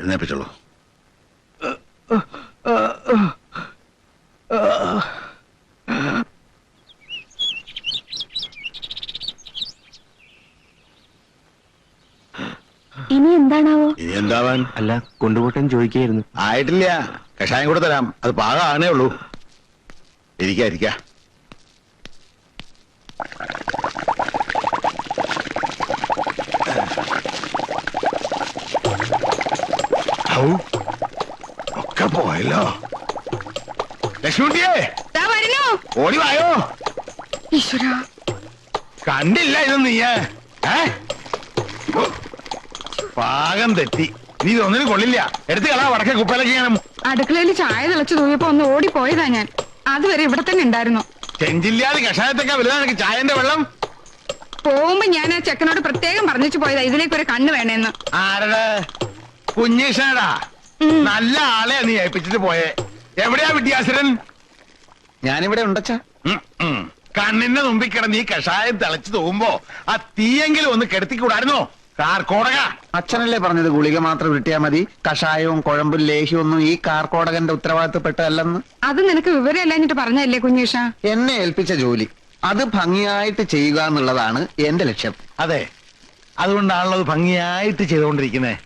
എഴുന്നേപ്പിച്ചോളൂ ഇനി എന്താണാവോ? ഇനി എന്താവാൻ? അല്ല കൊണ്ടുപോട്ടാൻ ചോദിക്കായിരുന്നു ആയിട്ടില്ല. കഷായം കൂടെ തരാം. അത് പാകാണേ ഉള്ളൂ. ഇരിക്കാ ഇരിക്ക. ഔ, ഒക്കെ പോയല്ലോ. ലക്ഷ്മിയെ ദാ വരുന്നു. ഓടി വായോ. ഈശ്വര. കണ്ടില്ല ഇതൊന്നും നീ ഏ? ഓ, പാകം തെറ്റി. നീ ഇതൊന്നിനും കൊള്ളില്ല. എടുത്ത് കളാ വടക്കേ കുപ്പയിലേക്ക് ഞാൻ അടുക്കളയിൽ ചായ തിളച്ചു തൂങ്ങിയപ്പോ ഒന്ന് ഓടിപ്പോയതാ ഞാൻ. അതുവരെ ഇവിടെ തന്നെ ഉണ്ടായിരുന്നു. ചെഞ്ചില്ലാതെ കഷായത്തൊക്കെ എനിക്ക് ചായന്റെ വെള്ളം? പോകുമ്പോ ഞാൻ ആ ചെക്കനോട് പ്രത്യേകം പറഞ്ഞിച്ചു പോയതാ ഇതിലേക്ക് ഒരു കണ്ണ് വേണേന്ന്. ആരടെ? കുഞ്ഞീഷനടാ നല്ല ആളെ നീ ഏൽപ്പിച്ചിട്ട് പോയെ. എവിടെയാ വിദ്യാസുരൻ? ഞാനിവിടെ ഉണ്ടച്ചാ. കണ്ണിന്റെ മുമ്പിൽ കിടന്ന് ഈ കഷായം തിളച്ചു തോകുമ്പോ ആ തീയെങ്കിലും ഒന്ന് കെടുത്തിക്കൂടായിരുന്നോ? കാർക്കോടക. അച്ഛനല്ലേ പറഞ്ഞത് ഗുളിക മാത്രം കിട്ടിയാ മതി. കഷായവും കുഴമ്പും ലേഹ്യവും ഒന്നും ഈ കാർക്കോടകന്റെ ഉത്തരവാദിത്തപ്പെട്ടതല്ലെന്ന്. അത് നിനക്ക് വിവരമില്ലാഞ്ഞിട്ട് പറഞ്ഞല്ലേ കുഞ്ഞീഷ എന്നെ ഏൽപ്പിച്ച ജോലി. അത് ഭംഗിയായിട്ട് ചെയ്യുക എന്നുള്ളതാണ് എന്റെ ലക്ഷ്യം. അതെ. അതുകൊണ്ടാണല്ലോ അത് ഭംഗിയായിട്ട് ചെയ്തുകൊണ്ടിരിക്കുന്നേ.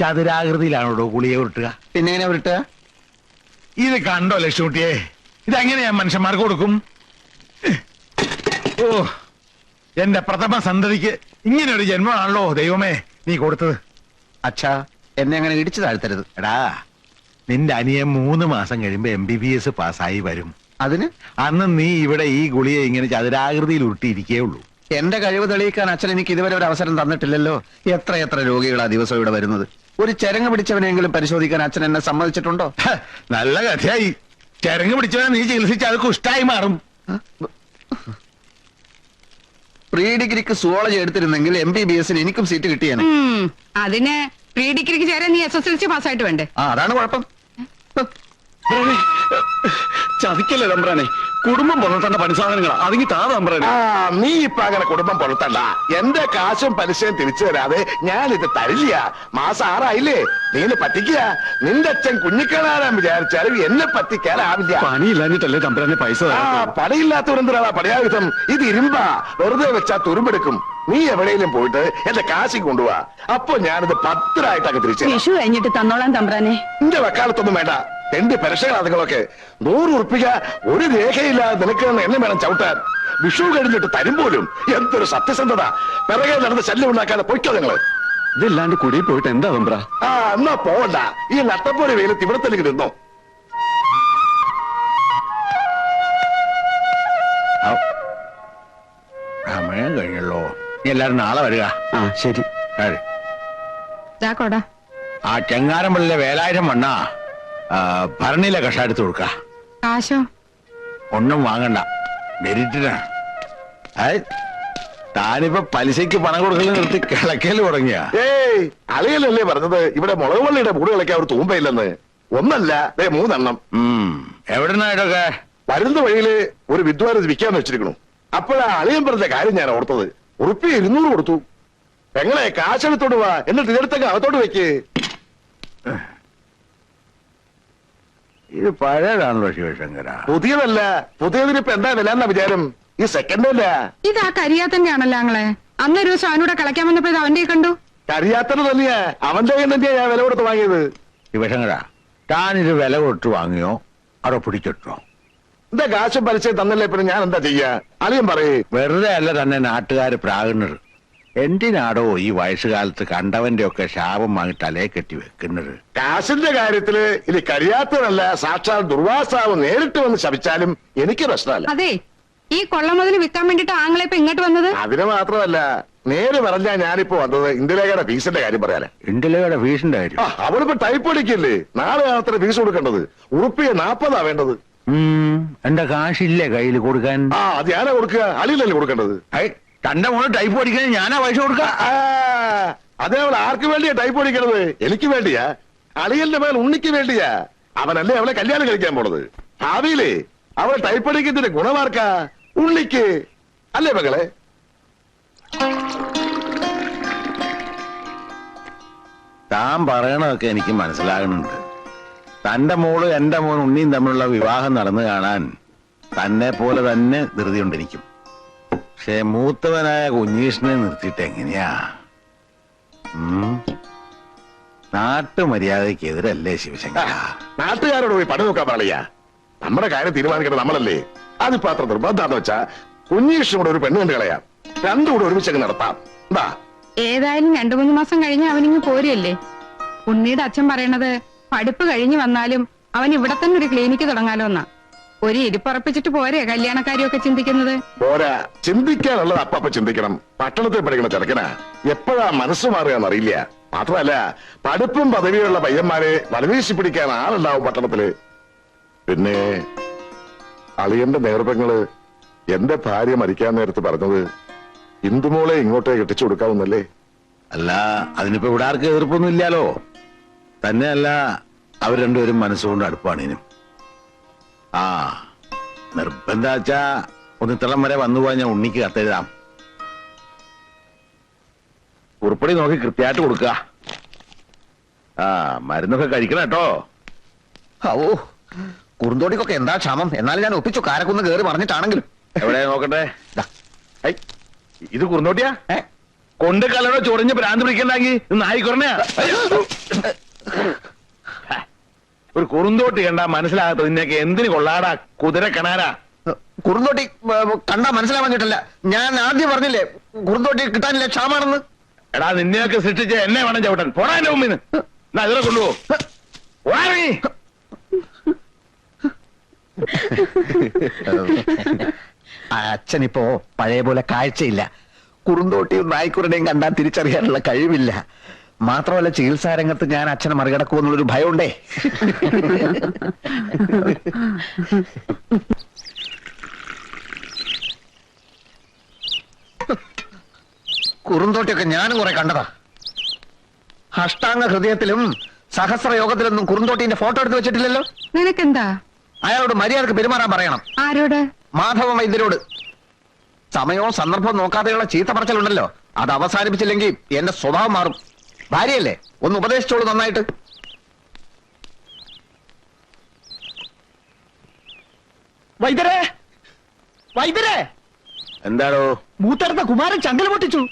ചതുരാകൃതിയിലാണോ ഗുളിയെ ഉരുട്ടുക? പിന്നെ എങ്ങനെ ഉരുട്ടുക? ഇത് കണ്ടോ ലക്ഷ്മിക്കുട്ടിയെ? ഞാൻ മനുഷ്യന്മാർക്ക് കൊടുക്കും? ഓ എന്റെ പ്രഥമ സന്തതിക്ക് ഇങ്ങനെ ഒരു ജന്മമാണല്ലോ ദൈവമേ നീ കൊടുത്തത്. അച്ഛാ എന്നെ അങ്ങനെ ഇടിച്ചു താഴ്ത്തരുത്. എടാ നിന്റെ അനിയൻ മൂന്ന് മാസം കഴിയുമ്പോ എം ബി ബി എസ് പാസ്സായി വരും. അതിന്? അന്ന് നീ ഇവിടെ ഈ ഗുളിയെ ഇങ്ങനെ ചതുരാകൃതിയിൽ ഉരുട്ടിയിരിക്കേ ഉള്ളൂ. എന്റെ കഴിവ് തെളിയിക്കാൻ അച്ഛൻ എനിക്ക് ഇതുവരെ ഒരു അവസരം തന്നിട്ടില്ലല്ലോ. എത്ര എത്ര രോഗികളാ ദിവസം ഇവിടെ വരുന്നത്. ഒരു ചരങ്ങ് പിടിച്ചവനെങ്കിലും പരിശോധിക്കാൻ അച്ഛൻ എന്നെ സമ്മതിച്ചിട്ടുണ്ടോ? നല്ല കഥയായി. ചരങ്ങ് പിടിച്ചവനെ നീ ചികിത്സിച്ച് അത് കുഷ്ടായി മാറും. പ്രീ ഡിഗ്രിക്ക് സുവോളജി എടുത്തിരുന്നെങ്കിൽ എം ബി ബി എസിന് എനിക്കും സീറ്റ് കിട്ടിയാണ് അതിന് പ്രീ ഡിഗ്രിക്ക് ചേരാൻ നീ എസ് എസ് എൽ സി പാസ്സായിട്ട് വേണ്ടേ? ആ അതാണ് കുഴപ്പം. ചതിക്കല്ലേ തമ്പ്രാനെ? കുടുംബം പുലർത്തേണ്ട പണിസാധനങ്ങളാ അതിങ്ങി താ ആ നീ ഇപ്പൊ അങ്ങനെ കുടുംബം പുലർത്തണ്ട. എന്റെ കാശും പലിശയും തിരിച്ചു തരാതെ ഞാൻ ഇത് തരില്ല. മാസം ആറായില്ലേ? നീ ഇത് പറ്റിക്കുക. നിന്റെ അച്ഛൻ കുഞ്ഞിക്കണാരാൻ വിചാരിച്ചാലും എന്നെ പറ്റിക്കാനാവില്ല. പണിയില്ലാഞ്ഞിട്ടല്ലേ തമ്പുരാനെ പൈസ ആ തരാത്തത്? പടയായുധം ഇത് ഇരുമ്പാ. വെറുതെ വെച്ചാ തുരുമ്പെടുക്കും. നീ എവിടെയെങ്കിലും പോയിട്ട് എന്റെ കാശി കൊണ്ടുപോവാ അപ്പൊ ഞാനിത് പത്തിരായിട്ടൊക്കെ തിരിച്ചു. വിഷു കഴിഞ്ഞിട്ട് തന്നോളാം തമ്പ്രാനെ. നിന്റെ വക്കാലത്തൊന്നും വേണ്ട. എന്റെ പരസ്യങ്ങൾ അതുങ്ങളൊക്കെ. നൂറ് ഉറപ്പിക്ക ഒരു രേഖയില്ലാതെ നിനക്ക് എന്നെ വേണം ചവിട്ടാൻ. വിഷു കഴിഞ്ഞിട്ട് തരും പോലും. എന്തൊരു സത്യസന്ധത. പിറകെ നടന്ന് ശല്യം ഉണ്ടാക്കാതെ പൊയ്ക്കോ നിങ്ങൾ. ഇതില്ലാണ്ട് കുടി പോയിട്ട് എന്താ തമ്പ്ര? ആ എന്നാ പോവണ്ട. ഈ നട്ടപ്പോലെ വെയിലത്ത് ഇവിടെ തന്നെ നിന്നോ. സമയം കഴിഞ്ഞല്ലോ. നീ എല്ലാരും നാളെ വരിക. ആ ശരി. ആ ചെങ്ങാരമ്പള്ളിലെ വേലായിരം വണ്ണ ഭരണിയിലെ കഷായം എടുത്ത് കൊടുക്ക. കാശോ? ഒന്നും വാങ്ങണ്ട. മെരിറ്റിനാ. താനിപ്പോ പലിശയ്ക്ക് പണം കൊടുക്കൽ നിർത്തി കിളക്കൽ തുടങ്ങിയ. ഏയ് അളിയലല്ലേ പറഞ്ഞത്? ഇവിടെ മുളക് വള്ളിയുടെ മൂട് കളിക്കാൻ ഒരു തൂമ്പയില്ലെന്ന്. ഒന്നല്ല ദേ മൂന്നെണ്ണം. എവിടുന്നായിട്ടൊക്കെ വരുന്ന വഴിയിൽ ഒരു വിദ്വാൻ വിൽക്കാൻ വിൽക്കാന്ന് വെച്ചിരിക്കണു. അപ്പോഴാ അളിയൻ പറഞ്ഞ കാര്യം ഞാൻ ഓർത്തത്. ഉറുപ്പി ഇരുന്നൂറ് കൊടുത്തു. പെങ്ങളെ കാശെടുത്തോട്ട് വാ? എന്നിട്ട് ഇതെടുത്തൊക്കെ അകത്തോട്ട് വെക്ക്. ഇത് പഴയതാണല്ലോ ശിവശങ്കര. പുതിയതല്ല. പുതിയതിന് ഇപ്പൊ എന്താ വില എന്നാ വിചാരം? ഈ സെക്കൻഡ് അല്ല? ഇത് ആ കരിയാത്തന്റെ ആണല്ലോ ആങ്ങളെ അന്നൊരു ദിവസം അവനൂടെ കളിക്കാൻ വന്നപ്പോ ഇത് അവന്റെ കണ്ടു. കരിയാത്തത് തന്നെയാ. അവന്റെ കയ്യിൽ തന്നെയാ ഞാൻ വില കൊടുത്ത് വാങ്ങിയത്. ശിവശങ്കര താനിത് വില കൊടുത്ത് വാങ്ങിയോ? അവിടെ പിടിച്ചിട്ടോ? എന്താ കാശും പലിശയും തന്നല്ലേ പിന്നെ ഞാൻ എന്താ ചെയ്യാ? അളിയൻ പറയേ. വെറുതെ അല്ല തന്നെ നാട്ടുകാര് പ്രാകുന്നത്. എന്തിനാടോ ഈ വയസ്സുകാലത്ത് കണ്ടവന്റെ ഒക്കെ ശാപം വാങ്ങി തലേ കെട്ടി വെക്കുന്നത്? കാശിന്റെ കാര്യത്തിൽ ഇനി കരിയാത്തതല്ല സാക്ഷാൽ ദുർവാസാവ് നേരിട്ട് വന്ന് ശപിച്ചാലും എനിക്ക് പ്രശ്നമല്ല. അതെ ഈ കൊള്ള മുതൽ വിൽക്കാൻ വേണ്ടിട്ട് ആങ്ങളെ ഇപ്പൊ ഇങ്ങോട്ട് വന്നത്? അതിന് മാത്രമല്ല നേരെ പറഞ്ഞാ ഞാനിപ്പോ വന്നത് ഇന്ദിരേഖയുടെ ഫീസിന്റെ കാര്യം പറയാനാ. ഇന്ത്യയുടെ ഫീസിന്റെ കാര്യം? ആ, അവളിപ്പോ ടൈപ്പ് അടിക്കില്ലേ? നാളെ മാത്രമേ ഫീസ് കൊടുക്കേണ്ടത്. ഉറുപ്പിയെ നാപ്പതാ വേണ്ടത്. ഉം, എന്റെ കാശില്ലേ കയ്യിൽ കൊടുക്കാൻ? ആ അത് ഞാനാ കൊടുക്കുക. അളിയിലല്ലേ കൊടുക്കേണ്ടത്. ഐ, തന്റെ മോനെ ടൈപ്പ് പഠിക്കാൻ ഞാനാ പൈസ കൊടുക്ക. അതേ അവൾ ആർക്ക് വേണ്ടിയാ ടൈപ്പ് പഠിക്കണത്? എനിക്ക് വേണ്ടിയാ. അളിയന്റെ മേൽ ഉണ്ണിക്ക് വേണ്ടിയാ. അവനല്ലേ അവളെ കല്യാണം കഴിക്കാൻ പോണത്. ഭാവിയിലേ അവൾ ടൈപ്പ് അടിക്കുന്നതിന്റെ ഗുണമാർക്കാ? ഉണ്ണിക്ക്. അല്ലേ മകളെ? താൻ പറയണതൊക്കെ എനിക്ക് മനസ്സിലാകുന്നുണ്ട്. തന്റെ മോൾ എന്റെ മോൻ ഉണ്ണിയും തമ്മിലുള്ള വിവാഹം നടന്നു കാണാൻ തന്നെ പോലെ തന്നെ ധൃതിയുണ്ടിരിക്കും പക്ഷെ മൂത്തവനായ കുഞ്ഞീഷിനെ നിർത്തിയിട്ട് എങ്ങനെയാ? നാട്ടുമര്യാദക്കെതിരല്ലേ നാട്ടുമര്യാദയ്ക്കെതിരല്ലേ ശിവശങ്കര? നാട്ടുകാരോട് പോയി പണി നോക്കാൻ പറയ നമ്മുടെ കാര്യം തീരുമാനിക്കേണ്ടത് നമ്മളല്ലേ. അതിപ്പോ അത്ര നിർബന്ധാന്ന് വെച്ചാ കുഞ്ഞീഷും കൂടെ ഒരു പെണ്ണ് കണ്ടു കളയാം. രണ്ടും കൂടെ ഒരുമിച്ചങ്ങ് നടത്താം. എന്താ ഏതായാലും രണ്ടു മൂന്ന് മാസം കഴിഞ്ഞ് അവനിങ്ങ് പോരല്ലേ ഉണ്ണിയുടെ അച്ഛൻ പറയണത് പഠിപ്പ് കഴിഞ്ഞു വന്നാലും അവൻ ഇവിടെ തന്നെ ഒരു ക്ലിനിക്ക് തുടങ്ങാലോ എന്നാ ഒരു ഇരിപ്പറപ്പിച്ചിട്ട് പോരെ കല്യാണക്കാരിയൊക്കെ ചിന്തിക്കുന്നത്? പോരാ. ചിന്തിക്കാനുള്ളത് അപ്പ ചിന്തിക്കണം. പട്ടണത്തിൽ പഠിക്കണ ചെറുക്കനാ. എപ്പോഴാ മനസ്സ് മാറുകയെന്നറിയില്ല മാത്രമല്ല പഠിപ്പും പദവിയുള്ള പയ്യന്മാരെ വലവീശി പിടിക്കാൻ ആളുണ്ടാവും പട്ടണത്തിൽ. പിന്നെ അളിയന്റെ നേർപ്പങ്ങൾ എന്റെ ഭാര്യ മരിക്കാൻ നേരത്ത് പറഞ്ഞത് ഇന്ദുമോളെ ഇങ്ങോട്ടേ കെട്ടിച്ചു കൊടുക്കാവുന്നല്ലേ? അല്ല അതിനിപ്പോ ഇവിടെ ആർക്കും എതിർപ്പൊന്നും ഇല്ലാലോ തന്നെയല്ല അവർ രണ്ടുപേരും മനസ്സുകൊണ്ട് അടുപ്പാണിനും ആ നിർബന്ധാച്ചാ ഒന്ന് ഇത്തളം വരെ വന്നു പോയാൽ ഞാൻ ഉണ്ണിക്ക് കത്തെഴുതാം. ഉറുപ്പടി നോക്കി കൃത്യമായിട്ട് കൊടുക്കുക. ആ മരുന്നൊക്കെ കഴിക്കണം കേട്ടോ. ഓ കുറുന്തോടിക്കൊക്കെ എന്താ ക്ഷാമം? എന്നാലും ഞാൻ ഒപ്പിച്ചു കാരക്കുന്ന് കയറി പറഞ്ഞിട്ടാണെങ്കിലും. എവിടെ നോക്കട്ടെ? ഐ, ഇത് കുറുന്തോട്ടിയാ? ഏ? കൊണ്ട് കലടോ ചൊറിഞ്ഞ് ഭ്രാന്ത് പിടിക്കണ്ടെങ്കിൽ നായിക്കുറഞ്ഞ ഒരു കുറുന്തോട്ടി കണ്ടാ മനസ്സിലാകാത്ത നിന്നൊക്കെ എന്തിന് കൊള്ളാടാ കുതിര കണാരാ കുറുന്തോട്ടി കണ്ടാ മനസ്സിലാവാൻ കിട്ടില്ല. ഞാൻ ആദ്യം പറഞ്ഞില്ലേ കുറുന്തോട്ടി കിട്ടാനില്ല ക്ഷാമാണെന്ന്. എടാ നിന്നെയൊക്കെ സൃഷ്ടിച്ച എന്നെ വേണം ചവിട്ടൻ. പോടാ എന്റെ മുമ്പിന്ന് എന്നാ ഇതിനെ കൊണ്ടുപോ. അച്ഛൻ ഇപ്പോ അച്ഛനിപ്പോ പഴയ പോലെ കാഴ്ചയില്ല. കുറുന്തോട്ടിയും നായ്ക്കുരുടെയും കണ്ടാൽ തിരിച്ചറിയാനുള്ള കഴിവില്ല. മാത്രമല്ല ചികിത്സാ രംഗത്ത് ഞാൻ അച്ഛനെ മറികടക്കുമെന്നുള്ളൊരു ഭയമുണ്ടേ. കുറുന്തോട്ടിയൊക്കെ ഞാനും കുറെ കണ്ടതാ. അഷ്ടാംഗ ഹൃദയത്തിലും സഹസ്ര യോഗത്തിലൊന്നും കുറുന്തോട്ടിന്റെ ഫോട്ടോ എടുത്ത് വെച്ചിട്ടില്ലല്ലോ? നിനക്കെന്താ? അയാളോട് മര്യാദയ്ക്ക് പെരുമാറാൻ പറയണം. ആരോട്? മാധവ വൈദ്യരോട്. സമയവും സന്ദർഭവും നോക്കാതെയുള്ള ചീത്ത പറച്ചിലുണ്ടല്ലോ. അത് അവസാനിപ്പിച്ചില്ലെങ്കിൽ എന്റെ സ്വഭാവം മാറും. ഭാര്യയല്ലേ? ഒന്ന് ഉപദേശിച്ചോളൂ നന്നായിട്ട്. വൈദ്യരെ! വൈദ്യരെ! എന്താണോ മൂത്തടുത്ത കുമാരൻ ചങ്കൽ പൊട്ടിച്ചു.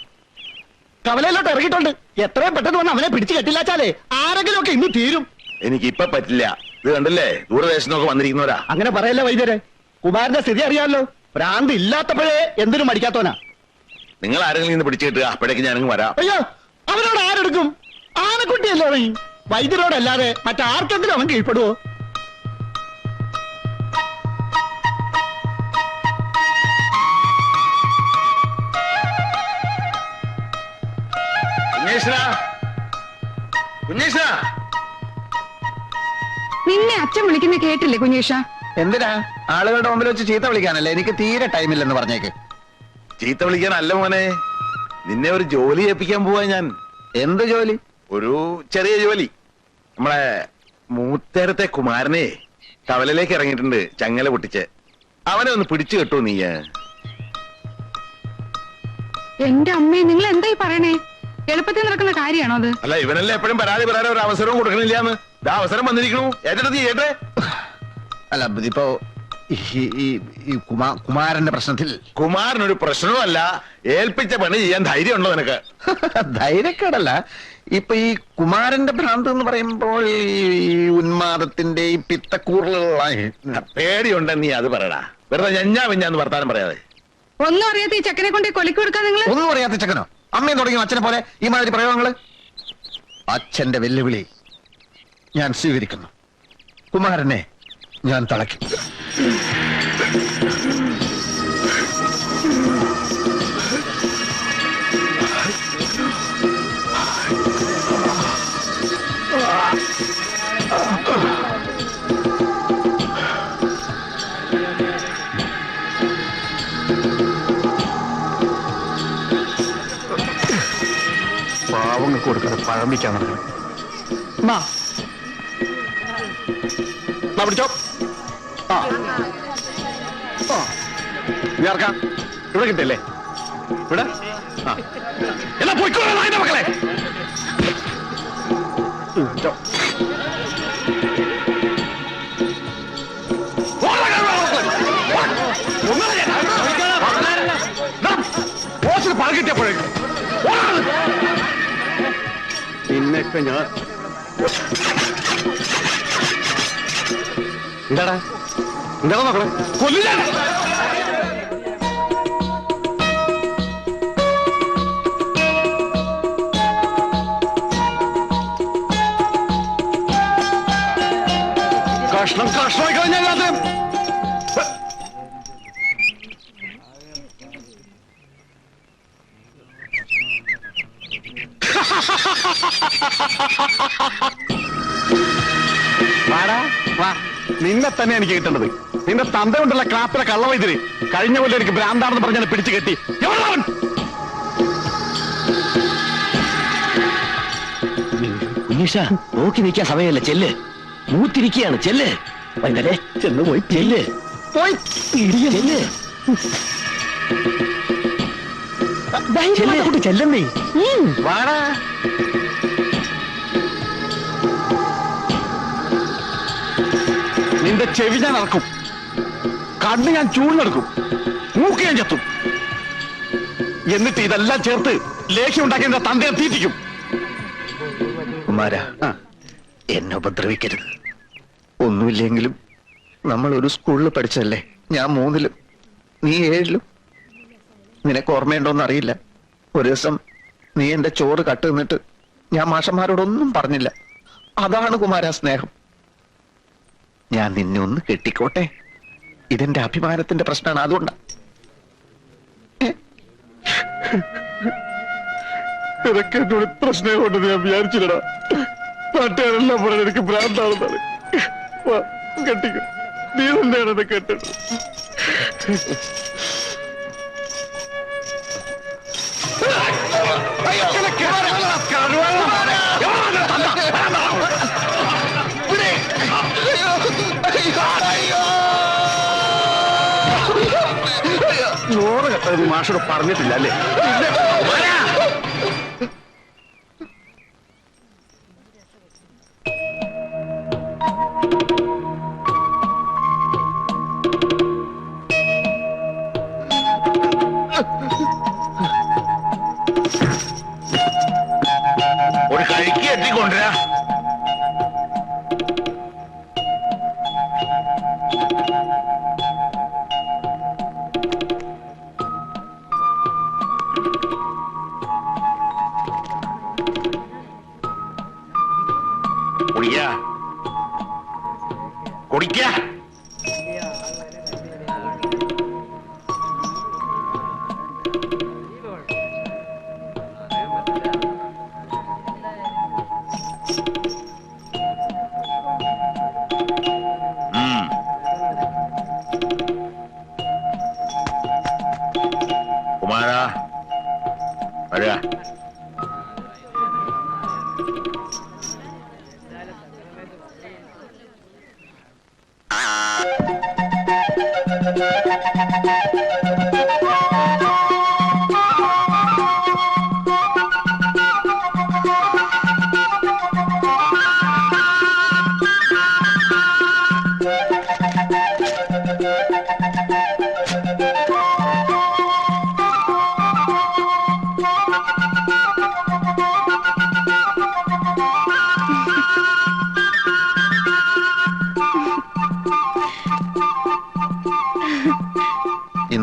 കവലയിലോട്ട് ഇറങ്ങിയിട്ടുണ്ട്. എത്രയും പെട്ടെന്ന് വന്ന് അവനെ പിടിച്ചു കെട്ടില്ലാച്ചാലേ ആരെങ്കിലും ഒക്കെ ഇന്ന് തീരും. എനിക്ക് ഇപ്പൊ പറ്റില്ല. ഇത് കണ്ടല്ലേ? ദൂരദേശത്തൊക്കെ വന്നിരിക്കുന്നവരാ. അങ്ങനെ പറയല്ലേ വൈദ്യരെ? കുമാരന്റെ സ്ഥിതി അറിയാമല്ലോ. ഭ്രാന്ത് ഇല്ലാത്തപ്പോഴേ എന്തിനും മടിക്കാത്തവനാ. നിങ്ങൾ ആരെങ്കിലും ഇന്ന് പിടിച്ചു കിട്ടുക? അപ്പോഴേക്ക് ഞാനങ്ങ് വരാം. അയ്യോ! അവനോട് ആരെടുക്കും? ആനക്കുട്ടിയല്ലേ അവൻ? വൈദ്യരോടല്ലാതെ മറ്റാർക്കെങ്കിലും അവൻ കീഴ്പ്പെടുവോ? നിന്നെ അച്ഛൻ വിളിക്കുന്ന കേട്ടില്ലേ കുഞ്ഞീഷ? എന്തിനാ? ആളുകളുടെ മുമ്പിൽ വെച്ച് ചീത്ത വിളിക്കാനല്ലേ? എനിക്ക് തീരെ ടൈമില്ലെന്ന് പറഞ്ഞേക്ക്. ചീത്ത വിളിക്കാനല്ല മോനെ. നിന്നെ ഒരു ജോലി ഏൽപ്പിക്കാൻ പോവാ ഞാൻ. എന്ത് ജോലി? ഒരു ചെറിയ ജോലി. നമ്മളെ മൂത്തേരത്തെ കുമാരനെ കവലയിലേക്ക് ഇറങ്ങിയിട്ടുണ്ട് ചങ്ങല പൊട്ടിച്ച്. അവനെ ഒന്ന് പിടിച്ചു കെട്ടു നീ. എന്റെ അമ്മേ നിങ്ങൾ എന്തായി പറയണേ? എളുപ്പത്തിൽ നടക്കുന്ന കാര്യമാണോ അത്? അല്ല ഇവനല്ലേ എപ്പോഴും പരാതി പറയാൻ ഒരു അവസരവും കൊടുക്കണില്ലാന്ന്? ഇതാ അവസരം വന്നിരിക്കണു. ഏറ്റെടുത്ത് ചെയ്യട്ടെ അല്ല ഇതിപ്പോ ഈ- കുമാരന്റെ പ്രശ്നത്തിൽ. കുമാരനൊരു പ്രശ്നവുമല്ല ഏൽപ്പിച്ച പണി ചെയ്യാൻ ധൈര്യമുണ്ടോ നിനക്ക്? ധൈര്യക്കേടല്ല. ഇപ്പൊ ഈ കുമാരന്റെ ഭ്രാന്ത് എന്ന് പറയുമ്പോൾ ഈ ഉന്മാദത്തിന്റെ ഈ പിത്തക്കൂറലുള്ള പേടിയുണ്ടെന്ന് നീ അത് പറയടാ. വെറുതെ ഞഞ്ഞാ പിഞ്ഞാന്ന് വർത്താനം പറയാതെ. ഒന്നും അറിയാത്ത ഈ ചക്കനെ കൊണ്ട് കൊലക്ക് കൊടുക്കാൻ നിങ്ങൾ ഒന്നും അറിയാത്ത ചക്കനോ? അമ്മയും തുടങ്ങി അച്ഛനെ പോലെ ഈ മാതിരി പ്രയോഗങ്ങൾ അച്ഛന്റെ വെല്ലുവിളി ഞാൻ സ്വീകരിക്കുന്നു. കുമാരനെ ഞാൻ തളയ്ക്കും. പാവങ്ങൾക്ക് കൊടുക്കാതെ പഴമ്പിക്കാൻ നടക്കണം. പിടിച്ചോ. ആർക്കാം? ഇവിടെ കിട്ടില്ലേ? ഇവിടെ? ആ. എന്നാ പോയിക്കോളാം നായന്റെ മക്കളെ. കിട്ടിയപ്പോഴേക്കും. പിന്നൊക്കെ ഞാൻ എന്താടാ? എന്താടാ മക്കളെ കൊല്ലില്ല കഷ്ണം കഷ്ണമായി കഴിഞ്ഞാൽ നിന്നെ തന്നെ എനിക്ക് കിട്ടേണ്ടത്. നിന്റെ തന്ത കൊണ്ടുള്ള ക്ലാപ്പിലെ കള്ളവൈദ്യര്. കഴിഞ്ഞ കൊല്ലം എനിക്ക് ഭ്രാന്താണെന്ന് പറഞ്ഞാൽ പിടിച്ചു കെട്ടി? ഉണ്ണീഷ നോക്കി നിൽക്കാൻ സമയമല്ല ചെല്ല്. മൂത്തിരിക്കുകയാണ് ചെല്ല്. വൈകുന്നേരെ ചെന്ന് പോയി ചെല്ല്. പോയി ചെല്ല്. ധൈര്യമായിട്ട് ചെല്ലണ്ടേ വാടാ. നിന്റെ ചെവി ഞാൻ ഇറക്കും കണ്ണ് ഞാൻ ചൂഴ്ന്നെടുക്കും. മൂക്ക് ഞാൻ ചെത്തും. എന്നിട്ട് ഇതെല്ലാം ചേർത്ത് ലേഖ്യം ഉണ്ടാക്കി എന്റെ തന്തയെ തീറ്റിക്കും. എന്നെ ഉപദ്രവിക്കരുത്. ഒന്നുമില്ലെങ്കിലും നമ്മൾ ഒരു സ്കൂളിൽ പഠിച്ചതല്ലേ? ഞാൻ മൂന്നിലും നീ ഏഴിലും. നിനക്ക് ഓർമ്മയുണ്ടോന്ന് അറിയില്ല. ഒരു ദിവസം നീ എന്റെ ചോറ് കട്ട് നിന്നിട്ട് ഞാൻ മാഷന്മാരോടൊന്നും പറഞ്ഞില്ല. അതാണ് കുമാര സ്നേഹം. ഞാൻ നിന്നെ ഒന്ന് കെട്ടിക്കോട്ടെ? ഇതെന്റെ അഭിമാനത്തിന്റെ പ്രശ്നമാണ് അതുകൊണ്ടാ. ഇതൊക്കെ എന്നോട് പ്രശ്നം സ്നേഹമുണ്ടെന്ന് ഞാൻ വിചാരിച്ചില്ലടാ. നാട്ടുകാരെല്ലാം പറഞ്ഞ എനിക്ക് ഭ്രാന്താണെന്നാണ്. കെട്ടിക്കോ. നീ തന്നെയാണ് എന്നെ കെട്ടത് മാഷോട് പറഞ്ഞിട്ടില്ല അല്ലേ? കുടിക്ക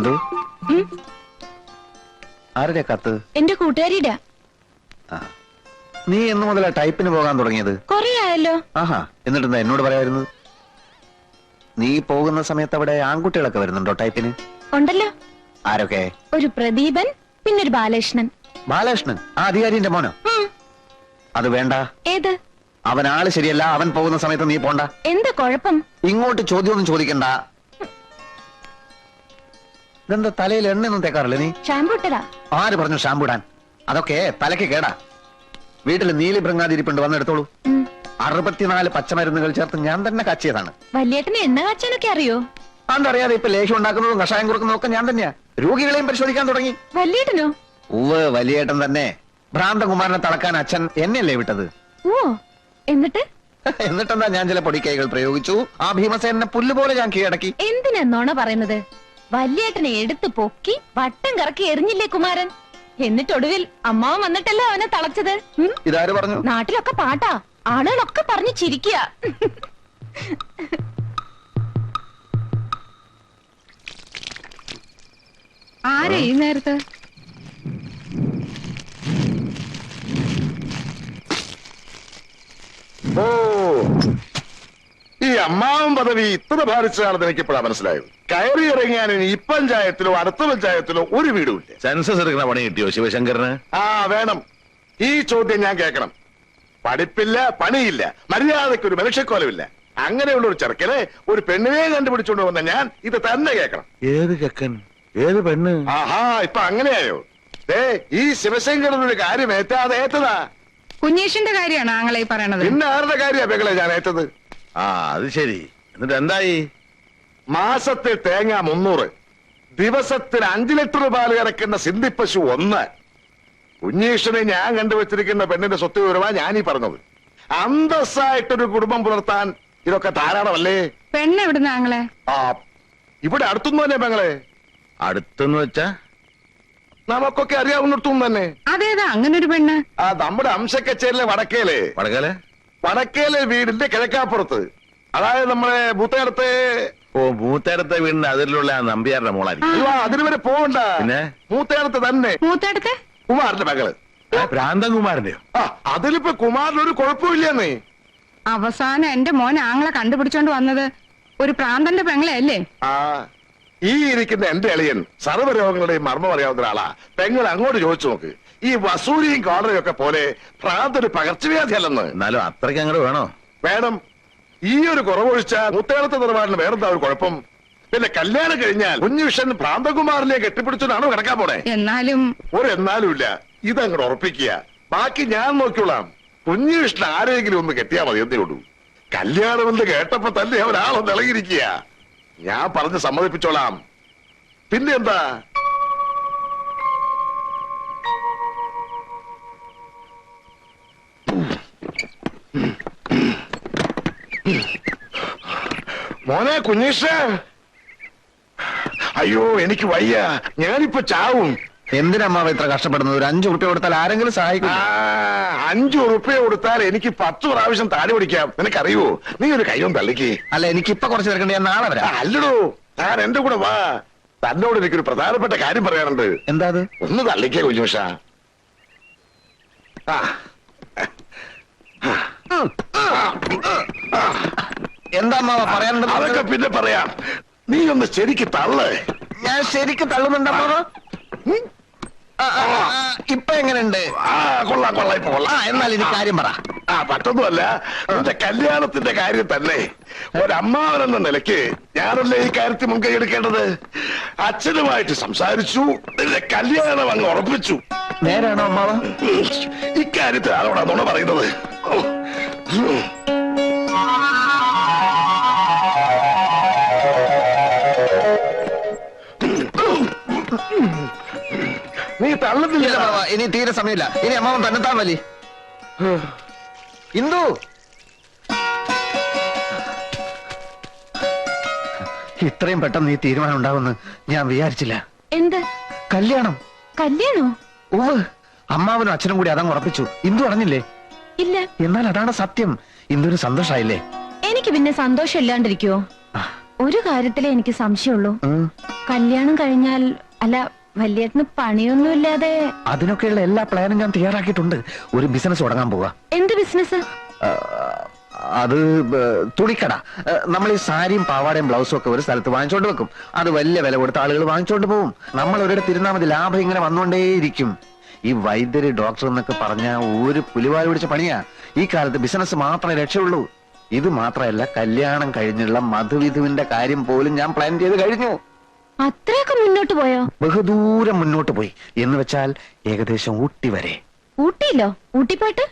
ഇന്ദു ആരുടെ കത്ത്? എന്റെ കൂട്ടുകാരിയുടെ. നീ എന്ന് മുതലാ ടൈപ്പിന് പോകാൻ തുടങ്ങിയത്? കൊറേ ആയല്ലോ. ആഹാ എന്നിട്ടെന്താ എന്നോട് പറയായിരുന്നത് നീ പോകുന്ന സമയത്ത് അവിടെ ആൺകുട്ടികളൊക്കെ വരുന്നുണ്ടോ ടൈപ്പിന്? ഉണ്ടല്ലോ. ആരൊക്കെ? ഒരു പ്രദീപൻ പിന്നൊരു ബാലകൃഷ്ണൻ. ബാലകൃഷ്ണൻ? ആ അധികാരിന്റെ മോനോ? അത് വേണ്ട. ഏത്? അവൻ ആൾ ശരിയല്ല അവൻ പോകുന്ന സമയത്ത് നീ പോണ്ട. എന്താ കുഴപ്പം? ഇങ്ങോട്ട് ചോദ്യമൊന്നും ചോദിക്കണ്ട. ഇതെന്താ തലയിൽ എണ്ണയൊന്നും തേക്കാറില്ല നീ? ഷാമ്പു ഇട്ടതാ. ആര് പറഞ്ഞു ഷാമ്പു ഇടാൻ? അതൊക്കെ തലയ്ക്ക് കേടാ. വീട്ടിൽ നീലി ഭൃങ്ങാതിരിപ്പുണ്ട് വന്നെടുത്തോളൂ. അറുപത്തിനാല് പച്ചമരുന്നുകൾ ചേർത്ത് ഞാൻ തന്നെ കാച്ചിയതാണ്. വലിയേട്ടന് എണ്ണ കാച്ചാനൊക്കെ അറിയോ? അതറിയാതെ ഇപ്പൊ ലേഹ്യം ഉണ്ടാക്കുന്നതും കഷായം കൊടുക്കുന്നതും ഒക്കെ ഞാൻ തന്നെയാ. രോഗികളെയും പരിശോധിക്കാൻ തുടങ്ങി. വലിയേട്ടനോ? ഉവ് വലിയേട്ടൻ തന്നെ. ഭ്രാന്തകുമാരനെ തളക്കാൻ അച്ഛൻ എന്നെയല്ലേ വിട്ടത്? ഓ എന്നിട്ട്? എന്നിട്ടെന്താ ഞാൻ ചില പൊടിക്കൈകൾ പ്രയോഗിച്ചു? ആ ഭീമസേനെ പുല്ലുപോലെ ഞാൻ കീഴടക്കി. എന്തിനാ പറയുന്നത്? വല്യേട്ടനെ എടുത്തു പൊക്കി വട്ടം കറക്കി എറിഞ്ഞില്ലേ കുമാരൻ? എന്നിട്ടൊടുവിൽ അമ്മാവൻ വന്നിട്ടല്ലേ അവനെ തളച്ചത്? ഉം? ഇതാര് പറഞ്ഞു? നാട്ടിലൊക്കെ പാട്ടാ. ആളുകളൊക്കെ പറഞ്ഞു ചിരിക്കുക ആരാ ഈ നേരത്ത് ഓ ഈ അമ്മാവൻ പദവി ഇത്ര ബാധിച്ചതാണെന്ന് എനിക്കിപ്പോഴാ മനസ്സിലായത്. കയറി ഇറങ്ങാൻ ഇനി ഈ പഞ്ചായത്തിലോ അടുത്ത പഞ്ചായത്തിലോ ഒരു വീടുമില്ല സെൻസസ് എടുക്കുന്ന പണി കിട്ടിയോ ശിവശങ്കറിന്? ആ വേണം. ഈ ചോദ്യം ഞാൻ കേൾക്കണം. പഠിപ്പില്ല പണിയില്ല. മര്യാദയ്ക്ക് ഒരു മനുഷ്യക്കോലമില്ല. അങ്ങനെയുള്ള ഒരു ചെറുക്കനെ ഒരു പെണ്ണിനെ കണ്ടുപിടിച്ചുകൊണ്ട് വന്ന ഞാൻ ഇത് തന്നെ കേൾക്കണം. ഏത് ചെക്കൻ? ഏത് പെണ്ണ്? ആഹാ ഇപ്പൊ അങ്ങനെയായോ? ഏ ഈ ശിവശങ്കരൻ ഒരു കാര്യം ഏറ്റാതെ ഏറ്റതാ? കുഞ്ഞീഷിന്റെ കാര്യമാണ് ആങ്ങളെ ഈ പറയണത്? പിന്നെ ആരുടെ കാര്യമാ പെങ്ങളെ ഞാൻ ഏറ്റത്? ആ അത് ശരി. എന്നിട്ട് എന്തായി? മാസത്തിൽ തേങ്ങ മുന്നൂറ് ദിവസത്തിൽ അഞ്ചു ലിറ്റർ പാൽ കറക്കുന്ന സിന്ധിപ്പശു പശു ഒന്ന്. കുഞ്ഞീഷനെ ഞാൻ കണ്ടുവച്ചിരിക്കുന്ന പെണ്ണിന്റെ സ്വത്ത് വിവരമാ ഞാനീ പറഞ്ഞത്. അന്തസ്സായിട്ടൊരു കുടുംബം പുലർത്താൻ ഇതൊക്കെ ധാരാളമല്ലേ? പെണ്ണ് എവിടുന്ന ആങ്ങളെ? ആ ഇവിടെ അടുത്തൊന്നും തന്നെ പെങ്ങളെ. അടുത്തെന്ന് വെച്ചാ? നമുക്കൊക്കെ അറിയാവുന്നിടത്തും തന്നെ. അതേതാ അങ്ങനെ ഒരു പെണ്ണ്? ആ നമ്മുടെ അംശക്കച്ചേരിലെ വടക്കേലേ. വടക്കലെ? വടക്കേലെ വീടിന്റെ കിഴക്കാപ്പുറത്ത്. അതായത് നമ്മളെ ബൂത്തയടത്തെ ഓ മൂത്തേടത്തെ വീടിന്റെ അതിലുള്ള ആ നമ്പ്യാരുടെ മോളായിരിക്കും. അയ്യോ അതിന് വരെ പോകണ്ട പിന്നെ? മൂത്തേടത്ത് തന്നെ. മൂത്തടുത്ത്? കുമാറിന്റെ മകൾ. ആ, ഭ്രാന്തൻകുമാരന്റെയോ ആ അതിലിപ്പോ കുമാറിന് ഒരു കുഴപ്പമില്ലെന്നേ. അവസാനം എന്റെ മോൻ ആങ്ങളെ കണ്ടുപിടിച്ചോണ്ട് വന്നത് ഒരു പ്രാന്തന്റെ പെങ്ങളെ അല്ലേ? ആ ഈ ഇരിക്കുന്ന എന്റെ എളിയൻ സർവരോഗങ്ങളുടെയും മർമ്മം അറിയാവുന്ന ഒരാളാ. പെങ്ങൾ അങ്ങോട്ട് ചോദിച്ചു നോക്ക്. ഈ വസൂരിയും കോടതിയും ഒക്കെ പോലെ പ്രാന്തൊരു പകർച്ചവ്യാധി അല്ലെന്ന് എന്നാലും അത്രയ്ക്ക് അങ്ങോട്ട് വേണോ? വേണം. ഈ ഒരു കുറവൊഴിച്ച മുത്തേളത്തെ നിലപാടിന് വേറെന്താ ഒരു കുഴപ്പം? പിന്നെ കല്യാണം കഴിഞ്ഞാൽ കുഞ്ഞുവിഷൻ ഭ്രാന്തകുമാറിനെ കെട്ടിപ്പിടിച്ചോണ്ടാണോ കിടക്കാൻ പോണേ. എന്നാലും ഒരു എന്നാലും ഇല്ല. ഇതങ്ങോട്ട് ഉറപ്പിക്കുക. ബാക്കി ഞാൻ നോക്കിയോളാം കുഞ്ഞുവിഷ്ണു ആരെങ്കിലും ഒന്ന് കെട്ടിയാ മതി എന്നേ ഉള്ളൂ. കല്യാണം എന്ന് കേട്ടപ്പോ തന്നെ അവരാളൊന്ന് ഇളകിയിരിക്കുക. ഞാൻ പറഞ്ഞ് സമ്മതിപ്പിച്ചോളാം. പിന്നെ മോനെ കുഞ്ഞീഷ. അയ്യോ എനിക്ക് വയ്യ. ഞാനിപ്പോ ചാവും. എന്തിനമ്മാവ ഇത്ര കഷ്ടപ്പെടുന്നത്? ഒരു അഞ്ചു റുപ്യ കൊടുത്താൽ ആരെങ്കിലും സഹായിക്കും അഞ്ചു ഉറുപ്പ്യ കൊടുത്താൽ എനിക്ക് പത്ത് പ്രാവശ്യം താടി പിടിക്കാം. നിനക്കറിയോ? നീ ഒരു കയ്യും തള്ളിക്ക്. അല്ല എനിക്ക് ഇപ്പൊ കുറച്ച് തിരക്കണ്ട. ഞാൻ നാളെ വരാം. അല്ലടോ ഞാൻ എന്റെ കൂടെ വാ. തന്നോട് എനിക്കൊരു പ്രധാനപ്പെട്ട കാര്യം പറയാനുണ്ട്. എന്താ അത്? ഒന്ന് തള്ളിക്കേ കുഞ്ഞുഷ. ആ. എന്താ പറയാനുള്ളത്? അതൊക്കെ പിന്നെ പറയാം. നീ ഒന്ന് ശരിക്ക് തള്ളേ. ഞാൻ ശരിക്ക് തള്ളുന്നുണ്ട് അമ്മാവ ഉം? ആ, ആ, ആ, ഇപ്പൊ എങ്ങനെയുണ്ട്? ആ കൊള്ളാം കൊള്ളാം ഇപ്പൊ കൊള്ളാം. എന്നാൽ ഇനി കാര്യം പറ. ആ മറ്റൊന്നുമല്ല. നിന്റെ കല്യാണത്തിന്റെ കാര്യം തന്നെ. ഒരമ്മാവനെന്ന നിലയ്ക്ക് ഞാനല്ലേ ഈ കാര്യത്തിൽ മുൻകൈ എടുക്കേണ്ടത്? അച്ഛനുമായിട്ട് സംസാരിച്ചു നിന്റെ കല്യാണം അങ്ങ് ഉറപ്പിച്ചു. നേരാണോ അമ്മാവ ഇക്കാര്യത്തിൽ ആരോടാ നുണ പറയുന്നത്? ഇനി തീരെ സമയമില്ല. ഇനി അമ്മാവൻ തന്നെത്താൻ വലി. ഇന്ദു! ഇത്രയും പെട്ടെന്ന് ഈ തീരുമാനം ഉണ്ടാവുമെന്ന് ഞാൻ വിചാരിച്ചില്ല. എന്ത്? കല്യാണം. കല്യാണോ? ഓ അമ്മാവനും അച്ഛനും കൂടി അതങ്ങ് ഉറപ്പിച്ചു. ഇന്ദു അറിഞ്ഞില്ലേ? ഇല്ല. എന്നാൽ അതാണ് സത്യം. ഇന്ദുവിന് സന്തോഷായില്ലേ? എനിക്ക് പിന്നെ സന്തോഷം ഇല്ലാണ്ടിരിക്കുവോ ഒരു കാര്യത്തിലേ എനിക്ക് സംശയമുള്ളൂ. കല്യാണം കഴിഞ്ഞാൽ അല്ല വല്യേട്ടന് പണിയൊന്നുമില്ലാതെ. അതിനൊക്കെയുള്ള എല്ലാ പ്ലാനും ഞാൻ തയ്യാറാക്കിയിട്ടുണ്ട്. ഒരു ബിസിനസ് തുടങ്ങാൻ പോവാ. എന്ത് ബിസിനസ് അത് തുണിക്കട. നമ്മൾ ഈ സാരിയും പാവാടയും ബ്ലൗസും ഒക്കെ ഒരു സ്ഥലത്ത് വാങ്ങിച്ചോണ്ട് വെക്കും. അത് വലിയ വില കൊടുത്ത ആളുകൾ വാങ്ങിച്ചോണ്ട് പോകും നമ്മൾ ഒരിടത്ത് ഇരുന്നാൽ മതി ലാഭം ഇങ്ങനെ വന്നുകൊണ്ടേയിരിക്കും ഈ വൈദ്യര് ഡോക്ടർ എന്നൊക്കെ പറഞ്ഞ ഒരു പുലിവാൽ പിടിച്ച പണിയാ. ഈ കാലത്ത് ബിസിനസ് മാത്രമേ രക്ഷയുള്ളൂ ഇത് മാത്രമല്ല കല്യാണം കഴിഞ്ഞുള്ള മധുവിധുവിന്റെ കാര്യം പോലും ഞാൻ പ്ലാൻ ചെയ്ത് കഴിഞ്ഞു. അത്രയൊക്കെ മുന്നോട്ട് പോയോ? ബഹുദൂരം മുന്നോട്ട് പോയി. എന്ന് വെച്ചാൽ ഏകദേശം ഊട്ടി വരെ. ഊട്ടിയില്ലോ ഊട്ടി പോയിട്ട്